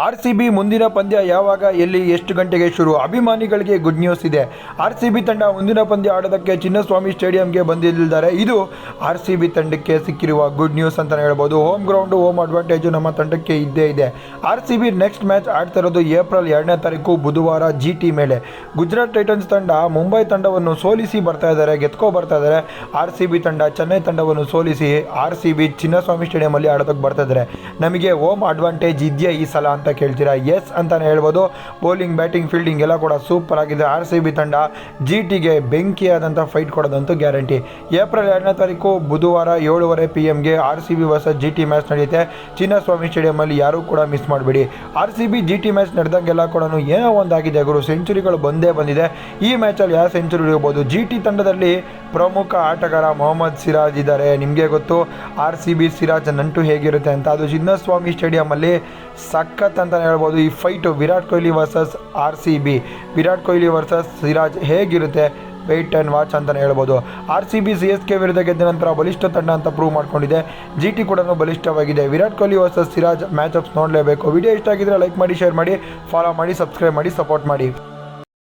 R C B ಮುಂದಿನ ಪಂದ್ಯ ಯಾವಾಗ, ಎಲ್ಲಿ, ಎಷ್ಟು ಗಂಟೆಗೆ ಶುರು? ಅಭಿಮಾನಿಗಳಿಗೆ ಗುಡ್ ನ್ಯೂಸ್ ಇದೆ. ಆರ್ ಸಿ ಬಿ ತಂಡ ಮುಂದಿನ ಪಂದ್ಯ ಆಡೋದಕ್ಕೆ ಚಿನ್ನಸ್ವಾಮಿ ಸ್ಟೇಡಿಯಂಗೆ ಬಂದಿದ್ದಾರೆ ಇದು ಆರ್ ಸಿ ಬಿ ತಂಡಕ್ಕೆ ಸಿಕ್ಕಿರುವ ಗುಡ್ ನ್ಯೂಸ್ ಅಂತಲೇ ಹೇಳ್ಬೋದು. ಹೋಮ್ ಗ್ರೌಂಡು ಹೋಮ್ ಅಡ್ವಾಂಟೇಜು ನಮ್ಮ ತಂಡಕ್ಕೆ ಇದ್ದೇ ಇದೆ. R C B next match ಆಡ್ತಾ ಇರೋದು ಏಪ್ರಿಲ್ ಎರಡನೇ ತಾರೀಕು, ಬುಧವಾರ ಜಿ ಟಿ ಮೇಲೆ. ಗುಜರಾತ್ ಟೈಟನ್ಸ್ ತಂಡ ಮುಂಬೈ ತಂಡವನ್ನು ಸೋಲಿಸಿ ಬರ್ತಾ ಇದ್ದಾರೆ, ಗೆದ್ಕೋ ಬರ್ತಾ ಇದ್ದಾರೆ. ಆರ್ ಸಿ ಬಿ ತಂಡ ಚೆನ್ನೈ ತಂಡವನ್ನು ಸೋಲಿಸಿ ಆರ್ ಸಿ ಬಿ ಚಿನ್ನಸ್ವಾಮಿ ಸ್ಟೇಡಿಯಮಲ್ಲಿ ಆಡೋದಕ್ಕೆ ಬರ್ತಾ ಇದ್ದಾರೆ. ನಮಗೆ ಹೋಮ್ ಅಡ್ವಾಂಟೇಜ್ ಇದೆಯಾ ಈ ಸಲ ಅಂತ ಕೇಳ್ತೀರಾ? ಎಸ್ ಅಂತಲೇ ಹೇಳ್ಬೋದು. ಬೌಲಿಂಗ್ ಬ್ಯಾಟಿಂಗ್ ಫೀಲ್ಡಿಂಗ್ ಎಲ್ಲ ಕೂಡ ಸೂಪರ್ ಆಗಿದೆ. ಆರ್ ಸಿ ಬಿ ತಂಡ ಜಿ ಟಿಗೆ ಬೆಂಕಿಯಾದಂಥ ಫೈಟ್ ಕೊಡೋದಂತೂ ಗ್ಯಾರಂಟಿ ಏಪ್ರಿಲ್ ಎರಡನೇ ತಾರೀಕು ಬುಧವಾರ ಏಳುವರೆ P ಎಮ್ಗೆ R C B versus G T match ನಡೆಯುತ್ತೆ. ಚಿನ್ನಸ್ವಾಮಿ ಸ್ಟೇಡಿಯಮಲ್ಲಿ ಯಾರೂ ಕೂಡ ಮಿಸ್ ಮಾಡಬೇಡಿ. R C B G T match ನಡೆದಂಗೆಲ್ಲ ಕೂಡ ಏನೋ ಒಂದಾಗಿದೆ ಗುರು. ಸೆಂಚುರಿಗಳು ಬಂದೇ ಬಂದಿದೆ. ಈ ಮ್ಯಾಚಲ್ಲಿ ಯಾವ ಸೆಂಚುರಿ ಇರ್ಬೋದು? ಜಿ ಟಿ ತಂಡದಲ್ಲಿ ಪ್ರಮುಖ ಆಟಗಾರ ಮೊಹಮ್ಮದ್ ಸಿರಾಜ್ ಇದ್ದಾರೆ. ನಿಮಗೆ ಗೊತ್ತು, ಆರ್ ಸಿ ಬಿ ಸಿರಾಜ್ ನಂಟು ಹೇಗಿರುತ್ತೆ ಅಂತ. ಅದು ಚಿನ್ನಸ್ವಾಮಿ ಸ್ಟೇಡಿಯಮಲ್ಲಿ ಸಖತ್ ಅಂತ ಹೇಳ್ಬೋದು. ಈ fight Virat Kohli versus R C B. Virat Kohli versus Siraj ಹೇಗಿರುತ್ತೆ? ವೆಯ್ಟ್ ಆ್ಯಂಡ್ ವಾಚ್ ಅಂತಲೇ ಹೇಳ್ಬೋದು. R C B C S K ವಿರುದ್ಧ ಗೆದ್ದ ನಂತರ ಬಲಿಷ್ಠ ತಂಡ ಅಂತ ಪ್ರೂವ್ ಮಾಡ್ಕೊಂಡಿದೆ. ಜಿ ಟಿ ಕೂಡ ಬಲಿಷ್ಠವಾಗಿದೆ. Virat Kohli versus Siraj match ups ನೋಡಲೇಬೇಕು. ವಿಡಿಯೋ ಇಷ್ಟ ಆಗಿದ್ರೆ ಲೈಕ್ ಮಾಡಿ ಶೇರ್ ಮಾಡಿ. ಫಾಲೋ ಮಾಡಿ ಸಬ್ಸ್ಕ್ರೈಬ್ ಮಾಡಿ ಸಪೋರ್ಟ್ ಮಾಡಿ.